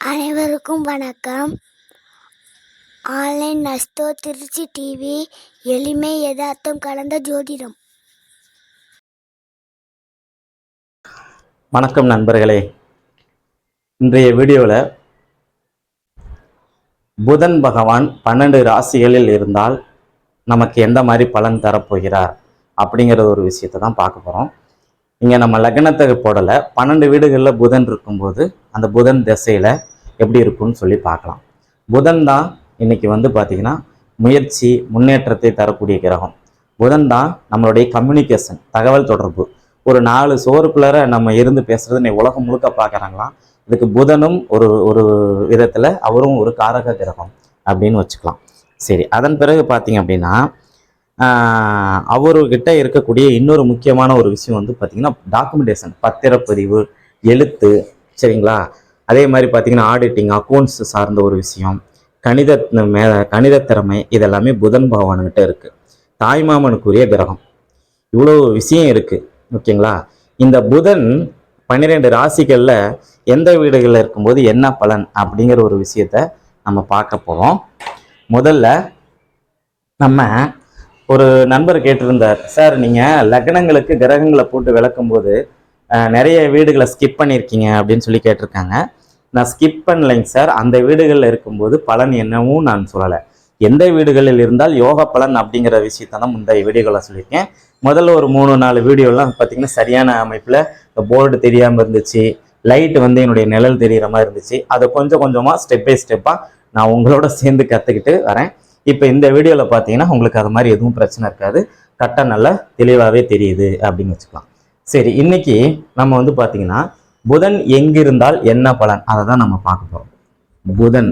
அனைவருக்கும் வணக்கம். Online நஸ்தோ Trichy TV எளிமை யதார்த்தம் கலந்த ஜோதிடம். வணக்கம் நண்பர்களே. இன்றைய வீடியோவில் புதன் பகவான் பன்னெண்டு ராசிகளில் இருந்தால் நமக்கு எந்த மாதிரி பலன் தரப்போகிறார் அப்படிங்கிற ஒரு விஷயத்தை தான் பார்க்க போகிறோம் இங்கே நம்ம லக்னத்தை போடலை. பன்னெண்டு வீடுகளில் புதன் இருக்கும்போது அந்த புதன் திசையில் எப்படி இருக்கும்னு சொல்லி பார்க்கலாம். புதன் தான் இன்னைக்கு வந்து பார்த்திங்கன்னா முயற்சி முன்னேற்றத்தை தரக்கூடிய கிரகம். புதன் தான் நம்மளுடைய கம்யூனிகேஷன் தகவல் தொடர்பு. ஒரு நாலு சோறுக்குள்ளார நம்ம இருந்து பேசுறது இன்னைக்கு உலகம் முழுக்க பார்க்குறாங்களாம். இதுக்கு புதனும் ஒரு ஒரு விதத்தில் அவரும் ஒரு காரக கிரகம் அப்படின்னு வச்சுக்கலாம். சரி அதன் பிறகு பார்த்தீங்க அப்படின்னா அவர்கிட்ட இருக்கக்கூடிய இன்னொரு முக்கியமான ஒரு விஷயம் வந்து பார்த்தீங்கன்னா டாக்குமெண்டேஷன் பத்திரப்பதிவு எழுத்து சரிங்களா? அதே மாதிரி பார்த்தீங்கன்னா ஆடிட்டிங் அக்கௌண்ட்ஸ் சார்ந்த ஒரு விஷயம் கணித மே கணித திறமை இதெல்லாமே புதன் பகவான்கிட்ட இருக்குது தாய்மாமனுக்குரிய கிரகம். இவ்வளோ விஷயம் இருக்குது ஓகேங்களா? இந்த புதன் பன்னிரெண்டு ராசிகளில் எந்த வீடுகளில் இருக்கும்போது என்ன பலன் அப்படிங்கிற ஒரு விஷயத்த நம்ம பார்க்க போகிறோம் முதல்ல நம்ம ஒரு நண்பர் கேட்டிருந்தார் சார் நீங்கள் லக்னங்களுக்கு கிரகங்களை போட்டு விளக்கும்போது போது நிறைய வீடுகளை ஸ்கிப் பண்ணியிருக்கீங்க அப்படின்னு சொல்லி கேட்டிருக்காங்க. நான் ஸ்கிப் பண்ணலைங்க சார். அந்த வீடுகளில் இருக்கும்போது பலன் என்னவும் நான் சொல்லலை. எந்த வீடுகளில் இருந்தால் யோக பலன் அப்படிங்கிற விஷயத்தை தான் முந்தைய வீடியோவில் சொல்லியிருக்கேன். முதல்ல ஒரு மூணு நாலு வீடியோலாம் பார்த்தீங்கன்னா சரியான அமைப்பில் போர்டு தெரியாமல் இருந்துச்சு லைட் வந்து என்னுடைய நிழல் தெரிகிற மாதிரி இருந்துச்சு. அதை கொஞ்சம் கொஞ்சமாக ஸ்டெப் பை ஸ்டெப்பாக நான் உங்களோட சேர்ந்து கற்றுக்கிட்டு வரேன். இப்போ இந்த வீடியோவில் பார்த்தீங்கன்னா உங்களுக்கு அது மாதிரி எதுவும் பிரச்சனை இருக்காது. கரெக்டாக நல்லா தெளிவாகவே தெரியுது அப்படின்னு வச்சுக்கலாம். சரி இன்னைக்கு நம்ம வந்து பார்த்தீங்கன்னா புதன் எங்கிருந்தால் என்ன பலன்? அதை தான் நம்ம பார்க்க போகிறோம் புதன்.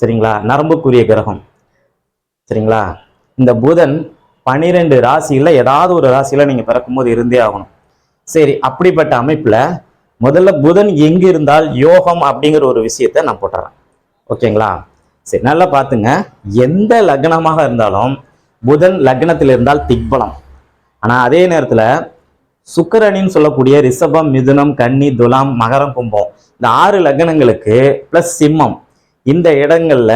சரிங்களா? நரம்புக்குரிய கிரகம். சரிங்களா? இந்த புதன் பனிரெண்டு ராசியில் ஏதாவது ஒரு ராசியில் நீங்கள் பிறக்கும்போது இருந்தே ஆகணும். சரி அப்படிப்பட்ட அமைப்பில் முதல்ல புதன் எங்க இருந்தால் யோகம் அப்படிங்கிற ஒரு விஷயத்த நான் போட்டுறேன். ஓகேங்களா? சரி நல்லா பார்த்துங்க எந்த லக்னமாக இருந்தாலும் புதன் லக்னத்தில் இருந்தால் திக்பலம். ஆனால் அதே நேரத்தில் சுக்கரனின்னு சொல்லக்கூடிய ரிஷபம் மிதுனம் கன்னி துலாம் மகரம் கும்பம் இந்த ஆறு லக்னங்களுக்கு ப்ளஸ் சிம்மம் இந்த இடங்கள்ல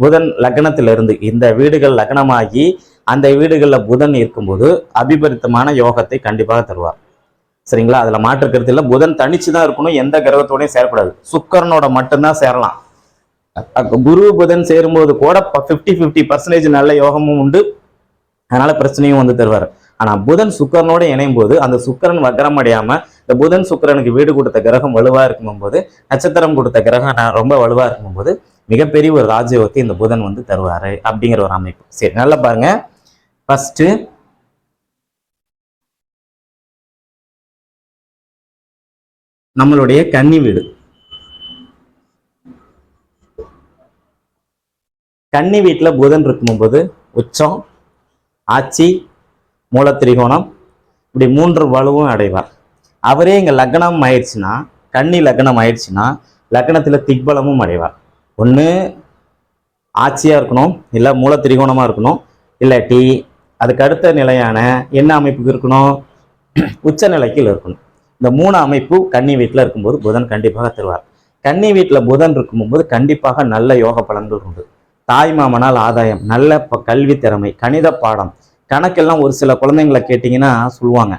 புதன் லக்னத்தில் இருந்து இந்த வீடுகள் லக்னமாகி அந்த வீடுகளில் புதன் இருக்கும்போது அபிபரித்தமான யோகத்தை கண்டிப்பாக தருவார். சரிங்களா? அதில் மாற்று கருத்து இல்லை. புதன் தனிச்சு தான் இருக்கணும். எந்த கிரகத்தோடையும் சேரக்கூடாது. சுக்கரனோட மட்டும்தான் சேரலாம். குரு புதன் சேரும்போது கூட ஃபிஃப்டி ஃபிஃப்டி பர்சன்டேஜ் நல்ல யோகமும் உண்டு. அதனால பிரச்சனையும் வந்து தருவார். ஆனால் புதன் சுக்கரனோட இணையும் போது அந்த சுக்கரன் வக்கரம் அடையாமல் இந்த புதன் சுக்கிரனுக்கு வீடு கொடுத்த கிரகம் வலுவாக இருக்கும்போது நட்சத்திரம் கொடுத்த கிரகம் நான் ரொம்ப வலுவாக இருக்கும்போது மிகப்பெரிய ஒரு ராஜயோகத்தை இந்த புதன் வந்து தருவார் அப்படிங்கிற ஒரு அமைப்பு. சரி நல்லா பாருங்க. ஃபஸ்ட்டு நம்மளுடைய கன்னி வீடு. கன்னி வீட்டில் புதன் இருக்கும்போது உச்சம் ஆட்சி மூலத்திரிகோணம் இப்படி மூன்று வலுவும் அடைவார். அவரே இங்கே லக்னம் ஆயிடுச்சுன்னா கன்னி லக்னம் ஆயிடுச்சுன்னா லக்னத்தில் திக்பலமும் அடைவார். ஒன்று ஆட்சியாக இருக்கணும் இல்லை மூல திரிகோணமாக இருக்கணும் இல்லாட்டி அதுக்கு அடுத்த நிலையான என்ன அமைப்புக்கு இருக்கணும்? உச்ச நிலைக்கு இருக்கணும். இந்த மூணு அமைப்பு கன்னி வீட்டில் இருக்கும்போது புதன் கண்டிப்பாக தருவார். கன்னி வீட்டில் புதன் இருக்கும்போது கண்டிப்பாக நல்ல யோக பலன்கள் உண்டு. தாய் மாமனால் ஆதாயம் நல்ல ப- கல்வி திறமை கணித பாடம் கணக்கெல்லாம் ஒரு சில குழந்தைங்களை கேட்டிங்கன்னா சொல்லுவாங்க.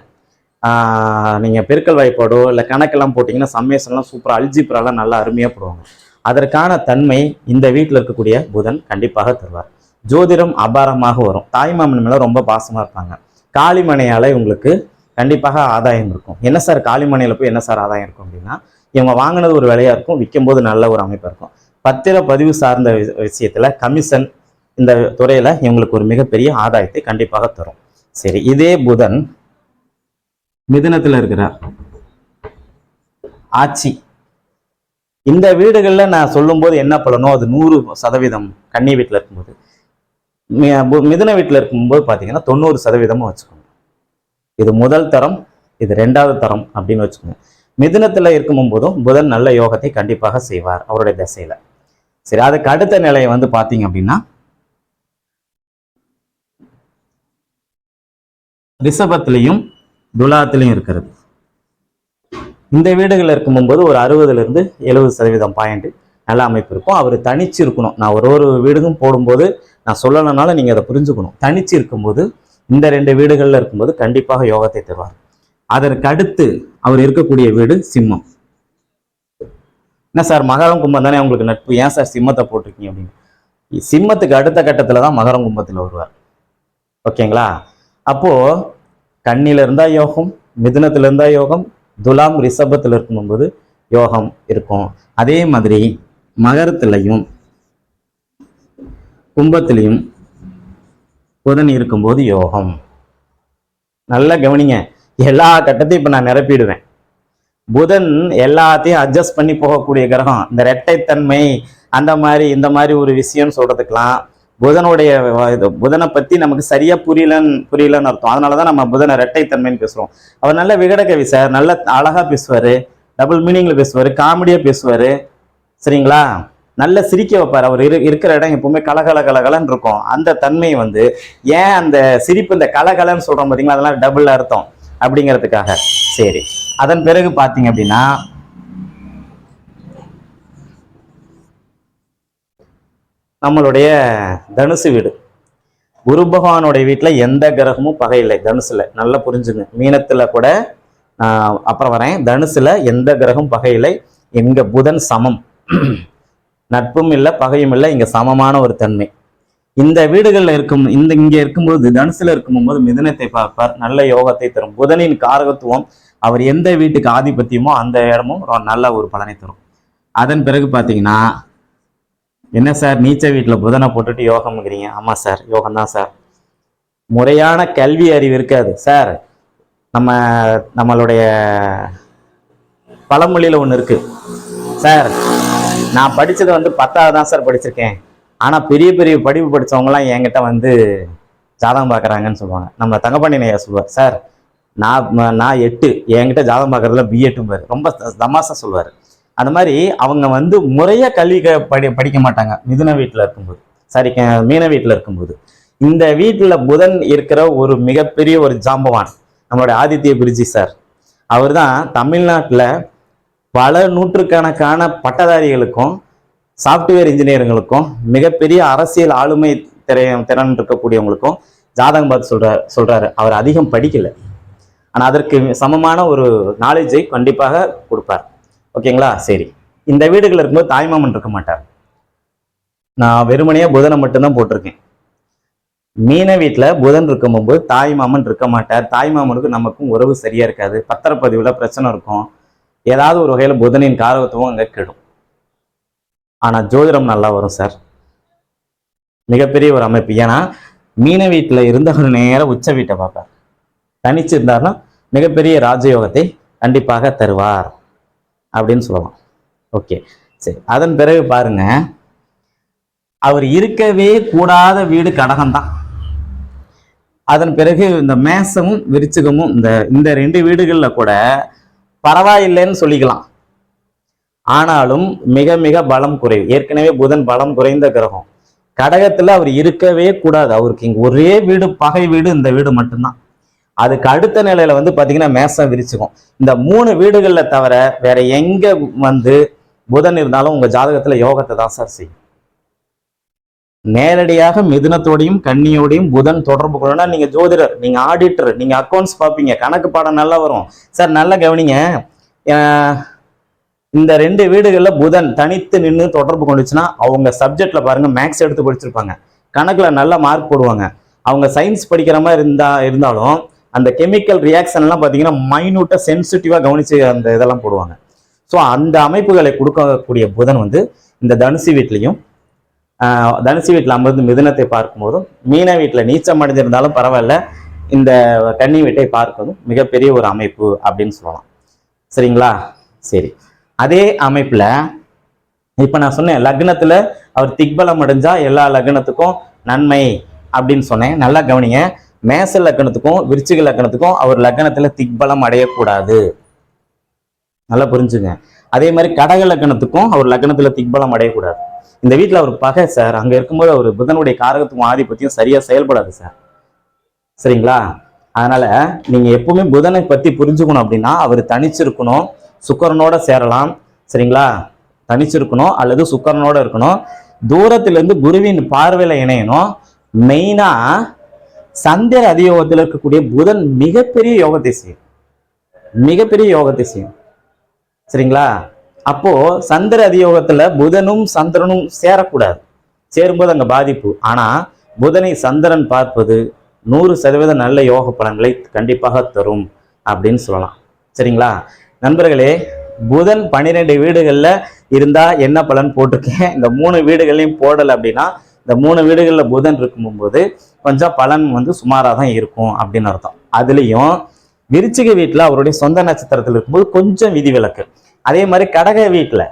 நீங்கள் பெருக்கல் வாய்ப்பாடோ இல்லை கணக்கெல்லாம் போட்டிங்கன்னா சம்மேஷன்லாம் சூப்பராக அல்ஜிப்ராலாம் நல்லா அருமையாக போடுவாங்க. அதற்கான தன்மை இந்த வீட்டில் இருக்கக்கூடிய புதன் கண்டிப்பாக தருவார். ஜோதிடம் அபாரமாக வரும். தாய்மாமன் மேலே ரொம்ப பாசமாக இருப்பாங்க. காளிமனையால் இவங்களுக்கு கண்டிப்பாக ஆதாயம் இருக்கும். என்ன சார் காளிமனையில் போய் என்ன சார் ஆதாயம் இருக்கும் அப்படின்னா இவங்க வாங்கினது ஒரு விலையா இருக்கும் விற்கும்போது நல்ல ஒரு அமைப்பாக இருக்கும். பத்திர பதிவு சார்ந்த வி- விஷயத்துல கமிஷன் இந்த துறையில இவங்களுக்கு ஒரு மிகப்பெரிய ஆதாயத்தை கண்டிப்பாக தரும். சரி இதே புதன் மிதனத்தில் இருக்கிறார். ஆட்சி. இந்த வீடுகளில் நான் சொல்லும்போது என்ன பலனோ அது நூறு சதவீதம் கன்னி வீட்டில் இருக்கும்போது மிதன வீட்டில் இருக்கும்போது பார்த்தீங்கன்னா தொண்ணூறு சதவீதமும் வச்சுக்கணும். இது முதல் தரம் இது ரெண்டாவது தரம் அப்படின்னு வச்சுக்கோங்க. மிதுனத்தில் இருக்கும் போதும் புதன் நல்ல யோகத்தை கண்டிப்பாக செய்வார் அவருடைய திசையில. சரி அதுக்கு அடுத்த நிலையை வந்து பார்த்தீங்க அப்படின்னா ரிஷபத்திலையும் துலாத்திலையும் இருக்கிறது. இந்த வீடுகள்ல இருக்கும் போது ஒரு அறுபதுல இருந்து எழுபது சதவீதம் பாயிண்ட் நல்ல அமைப்பு இருக்கும். அவர் தனிச்சு இருக்கணும். நான் ஒரு ஒரு வீடுக்கும் போடும்போது நான் சொல்லலைனால நீங்க அதை புரிஞ்சுக்கணும். தனிச்சு இருக்கும்போது இந்த ரெண்டு வீடுகள்ல இருக்கும்போது கண்டிப்பாக யோகத்தை தருவார். அதற்கு அடுத்து அவர் இருக்கக்கூடிய வீடு சிம்மம். என்ன சார் மகரம் கும்பம் தானே உங்களுக்கு நட்பு? ஏன் சார் சிம்மத்தை போட்டிருக்கீங்க அப்படின்னு? சிம்மத்துக்கு அடுத்த கட்டத்தில் தான் மகரம் கும்பத்தில் வருவார். ஓகேங்களா? அப்போ கண்ணில இருந்தா யோகம் மிதுனத்துல இருந்தா யோகம் துலாம் ரிஷபத்தில் இருக்கும்போது யோகம் இருக்கும். அதே மாதிரி மகரத்திலையும் கும்பத்திலையும் புதன் இருக்கும்போது யோகம். நல்லா கவனிங்க. எல்லா கட்டத்தையும் இப்போ நான் நிரப்பிடுவேன். புதன் எல்லாத்தையும் அட்ஜஸ்ட் பண்ணி போகக்கூடிய கிரகம். இந்த ரெட்டைத்தன்மை அந்த மாதிரி இந்த மாதிரி ஒரு விஷயம் சொல்றதுக்கெல்லாம் புதனுடைய இது புதனை பற்றி நமக்கு சரியாக புரியலன்னு புரியலன்னு அர்த்தம். அதனால தான் நம்ம புதனை ரெட்டைத்தன்மைன்னு பேசுகிறோம் அவர் நல்ல விகடகவி சார் நல்ல அழகாக பேசுவார். டபுள் மீனிங்கில் பேசுவார். காமெடியாக பேசுவார். சரிங்களா? நல்ல சிரிக்க வைப்பார். அவர் இரு இருக்கிற இடம் எப்பவுமே கலகல கலகலன்னு இருக்கும். அந்த தன்மை வந்து ஏன் அந்த சிரிப்பு இந்த கலகலன்னு சொல்றோம் பார்த்தீங்களா அதெல்லாம் டபுள் அர்த்தம் அப்படிங்கிறதுக்காக. சரி. அதன் பிறகு பார்த்தீங்க அப்படின்னா நம்மளுடைய தனுசு வீடு. குரு பகவானுடைய வீட்டில் எந்த கிரகமும் பகை இல்லை. தனுசில் நல்லா புரிஞ்சுங்க. மீனத்தில் கூட ஆஹ், அப்புறம் வரேன். தனுசில் எந்த கிரகம் பகை இல்லை. எங்க புதன் சமம். நட்பும் இல்லை பகையும் இல்லை இங்கே சமமான ஒரு தன்மை. இந்த வீடுகளில் இருக்கும் இந்த இங்கே இருக்கும்போது தனுசில் இருக்கும்போது மிதனத்தை பார்ப்பார் நல்ல யோகத்தை தரும். புதனின் காரகத்துவம் அவர் எந்த வீட்டுக்கு ஆதிபத்தியமோ அந்த இடமும் நல்ல ஒரு பலனை தரும். அதன் பிறகு பார்த்தீங்கன்னா என்ன சார் நீச்ச வீட்டில் புதனை போட்டுட்டு யோகம்ங்கிறீங்க? ஆமாம் சார் யோகம் தான் சார். முறையான கல்வி அறிவு இருக்காது. சார் நம்ம நம்மளுடைய பழமொழியில் ஒன்று இருக்கு. சார் நான் படித்தது வந்து பத்தாவது தான் சார் படிச்சிருக்கேன். ஆனால் பெரிய பெரிய படிப்பு படிச்சவங்கலாம் என்கிட்ட வந்து ஜாதகம் பார்க்குறாங்கன்னு சொல்லுவாங்க. நம்ம தங்கப்பாண்டி சொல்லுவார் சார் நான் நான் எட்டு என்கிட்ட ஜாதகம் பார்க்குறதுல பிஎட்டும் பாரு. ரொம்ப தமாசா சொல்லுவார். அந்த மாதிரி அவங்க வந்து முறையாக கல்வி க படி படிக்க மாட்டாங்க. மிதுன வீட்டில் இருக்கும்போது. சாரி க- மீன வீட்டில் இருக்கும்போது. இந்த வீட்டில் புதன் இருக்கிற ஒரு மிகப்பெரிய ஒரு ஜாம்பவான் நம்மளுடைய ஆதித்ய பிரிஜி சார் அவர் தான் தமிழ்நாட்டில் பல நூற்றுக்கணக்கான பட்டதாரிகளுக்கும் சாஃப்ட்வேர் இன்ஜினியருங்களுக்கும் மிகப்பெரிய அரசியல் ஆளுமை திறன் திறன் இருக்கக்கூடியவங்களுக்கும் ஜாதகம் பார்த்து சொல்கிறார் சொல்றாரு. அவர் அதிகம் படிக்கல. ஆனால் அதற்கு சமமான ஒரு நாலேஜை கண்டிப்பாக கொடுப்பார். ஓகேங்களா? சரி. இந்த வீடுகள் இருக்கும்போது தாய்மாமன் இருக்க மாட்டார். நான் வெறுமனையா புதனை மட்டும்தான் போட்டிருக்கேன். மீன வீட்டில் புதன் இருக்கும்போது தாய் மாமன் இருக்க மாட்டார். தாய் மாமனுக்கு நமக்கும் உறவு சரியா இருக்காது. பத்திரப்பதிவுல பிரச்சனை இருக்கும். ஏதாவது ஒரு வகையில் புதனின் காரகத்துவம் அங்கே கெடும். ஆனா ஜோதிடம் நல்லா வரும் சார் மிகப்பெரிய ஒரு அமைப்பு. ஏன்னா மீன வீட்டில் இருந்தவர் நேரம் உச்ச வீட்டை பார்ப்பார். தனிச்சு மிகப்பெரிய ராஜயோகத்தை கண்டிப்பாக தருவார் அப்படின்னு சொல்லலாம். ஓகே. சரி அதன் பிறகு பாருங்க. அவர் இருக்கவே கூடாத வீடு கடகம்தான் அதன் பிறகு இந்த மேசமும் விருச்சிகமும் இந்த இந்த ரெண்டு வீடுகள்ல கூட பரவாயில்லைன்னு சொல்லிக்கலாம். ஆனாலும் மிக மிக பலம் குறைவு ஏற்கனவே புதன் பலம் குறைந்த கிரகம். கடகத்துல அவர் இருக்கவே கூடாது அவருக்கு இங்க ஒரே வீடு பகை வீடு இந்த வீடு மட்டும்தான். அதுக்கு அடுத்த நிலையில வந்து பாத்தீங்கன்னா மேசம் விரிச்சுக்கும். இந்த மூணு வீடுகளில் தவிர வேற எங்க வந்து புதன் இருந்தாலும் உங்க ஜாதகத்துல யோகத்தை தான் சார் செய்யும். நேரடியாக மிதுனத்தோடையும் கன்னியோடையும் புதன் தொடர்பு கொள்ளணும் நீங்க ஜோதிடர் நீங்க ஆடிட்டர் நீங்க அக்கௌண்ட்ஸ் பார்ப்பீங்க. கணக்கு பாடம் நல்லா வரும். சார் நல்லா கவனிங்க. இந்த ரெண்டு வீடுகளில் புதன் தனித்து நின்று தொடர்பு கொண்டுச்சுன்னா அவங்க சப்ஜெக்ட்ல பாருங்க மேக்ஸ் எடுத்து படிச்சிருப்பாங்க. கணக்குல நல்ல மார்க் போடுவாங்க. அவங்க சயின்ஸ் படிக்கிற மாதிரி இருந்தா இருந்தாலும் அந்த கெமிக்கல் ரியாக்ஷன் எல்லாம் பார்த்தீங்கன்னா மைனூட்டா சென்சிட்டிவா கவனிச்சு அந்த இதெல்லாம் போடுவாங்க. ஸோ அந்த அமைப்புகளை கொடுக்கக்கூடிய புதன் வந்து இந்த தனுசு வீட்லையும் தனுசு வீட்டில் அமர்ந்து மிதுனத்தை பார்க்கும்போதும் மீன வீட்டில் நீச்சம் அடைஞ்சிருந்தாலும் பரவாயில்ல இந்த கன்னி வீட்டை பார்ப்பதும் மிகப்பெரிய ஒரு அமைப்பு அப்படின்னு சொல்லலாம். சரிங்களா? சரி. அதே அமைப்புல இப்போ நான் சொன்னேன் லக்னத்துல அவர் திக்பலம் அடைஞ்சா எல்லா லக்னத்துக்கும் நன்மை அப்படின்னு சொன்னேன். நல்லா கவனிங்க. மேச லக்னத்துக்கும் விருச்சிக லக்னத்துக்கும் அவர் லக்னத்துல திக்பலம் அடையக்கூடாது. நல்லா புரிஞ்சுங்க. அதே மாதிரி கடக லக்னத்துக்கும் அவர் லக்னத்துல திக்பலம் அடையக்கூடாது. இந்த வீட்டில் அவர் பகை சார் அங்கே இருக்கும்போது அவர் புதனுடைய காரகத்துவம் ஆதிபத்தியம் சரியாக செயல்படாது சார் சரிங்களா? அதனால நீங்க எப்பவுமே புதனை பத்தி புரிஞ்சுக்கணும் அப்படின்னா அவர் தனிச்சிருக்கணும் சுக்கரனோட சேரலாம். சரிங்களா? தனிச்சிருக்கணும் அல்லது சுக்கரனோட இருக்கணும். தூரத்திலிருந்து குருவின் பார்வையில இணையணும். மெயினா சந்திர அதியோகத்தில் இருக்கக்கூடிய புதன் மிகப்பெரிய யோகத்தை செய்யும். மிகப்பெரிய யோகத்தை செய்யும். சரிங்களா? அப்போ சந்திர அதியோகத்துல புதனும் சந்திரனும் சேரக்கூடாது. சேரும்போது அங்க பாதிப்பு. ஆனா புதனை சந்திரன் பார்ப்பது நூறு சதவீதம் நல்ல யோக பலன்களை கண்டிப்பாக தரும் அப்படின்னு சொல்லலாம். சரிங்களா? நண்பர்களே புதன் பன்னிரெண்டு வீடுகளில் இருந்தால் என்ன பலன் போட்டிருக்கேன்? இந்த மூணு வீடுகளையும் போடலை அப்படின்னா இந்த மூணு வீடுகளில் புதன் இருக்கும்போது கொஞ்சம் பலன் வந்து சுமாராக தான் இருக்கும் அப்படின்னு அர்த்தம். அதுலேயும் விருச்சிக வீட்டில் அவருடைய சொந்த நட்சத்திரத்தில் இருக்கும்போது கொஞ்சம் விதிவிலக்கு அதே மாதிரி கடக வீட்டில்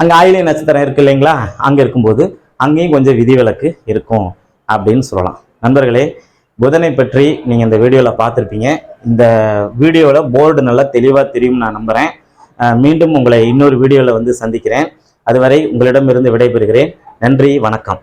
அங்கே ஆயிலை நட்சத்திரம் இருக்கு இல்லைங்களா? அங்கே இருக்கும்போது அங்கேயும் கொஞ்சம் விதிவிலக்கு இருக்கும் அப்படின்னு சொல்லலாம். நண்பர்களே புதனை பற்றி நீங்கள் இந்த வீடியோவில் பார்த்துருப்பீங்க. இந்த வீடியோவில் போர்டு நல்லா தெளிவாக தெரியும் நான் நம்புகிறேன் மீண்டும் உங்களை இன்னொரு வீடியோவில் வந்து சந்திக்கிறேன். அதுவரை உங்களிடமிருந்து விடைபெறுகிறேன். நன்றி வணக்கம்.